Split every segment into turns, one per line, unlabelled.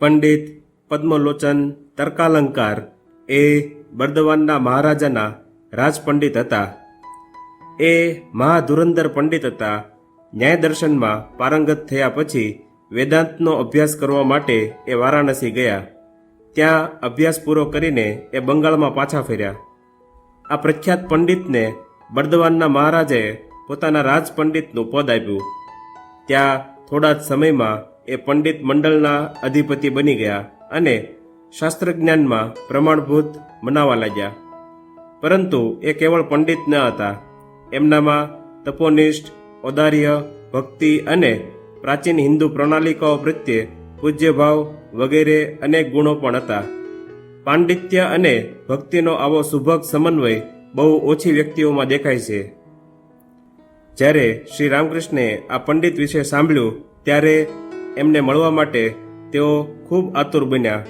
પંડિત પદ્મલોચન તર્કાલંકાર એ બર્દવાનના મહારાજાના રાજપંડિત હતા. એ મહાધુરંધર પંડિત હતા. ન્યાય દર્શનમાં પારંગત થયા પછી વેદાંતનો અભ્યાસ કરવા માટે એ વારાણસી ગયા. ત્યાં અભ્યાસ પૂરો કરીને એ બંગાળમાં પાછા ફર્યા. આ પ્રખ્યાત પંડિતને બર્દવાનના મહારાજે પોતાના રાજપંડિતનું પદ આપ્યું. ત્યાં થોડા જ સમયમાં એ પંડિત મંડળના અધિપતિ બની ગયા અને શાસ્ત્રજ્ઞાનમાં પ્રમાણભૂત મનાવા લાગ્યા. પરંતુ એ કેવળ પંડિત ન હતા. એમનામાં તપોનિષ્ઠ, ઔદાર્ય, ભક્તિ અને પ્રાચીન હિન્દુ પ્રણાલિકાઓ પ્રત્યે પૂજ્યભાવ વગેરે અનેક ગુણો પણ હતા. પાંડિત્ય અને ભક્તિનો આવો સુભગ સમન્વય બહુ ઓછી વ્યક્તિઓમાં દેખાય છે. જ્યારે શ્રી રામકૃષ્ણે આ પંડિત વિશે સાંભળ્યું, ત્યારે એમને મળવા માટે તેઓ ખૂબ આતુર બન્યા.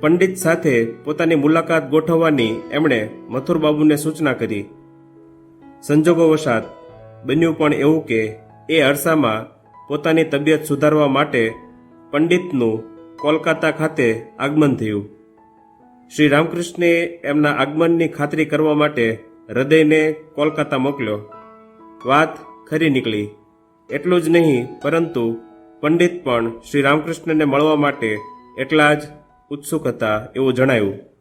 પંડિત સાથે પોતાની મુલાકાત ગોઠવવાની એમણે મથુરબાબુને સૂચના કરી. સંજોગોવશાત બન્યું પણ એવું કે એ અરસામાં પોતાની તબિયત સુધારવા માટે પંડિતનું કોલકાતા ખાતે આગમન થયું. શ્રી રામકૃષ્ણે એમના આગમનની ખાતરી કરવા માટે હૃદયને કોલકાતા મોકલ્યો. વાત ખરી નીકળી. એટલું જ નહીં, પરંતુ પંડિત પણ શ્રી રામકૃષ્ણને મળવા માટે એટલા જ ઉત્સુક હતા એવું જણાયું.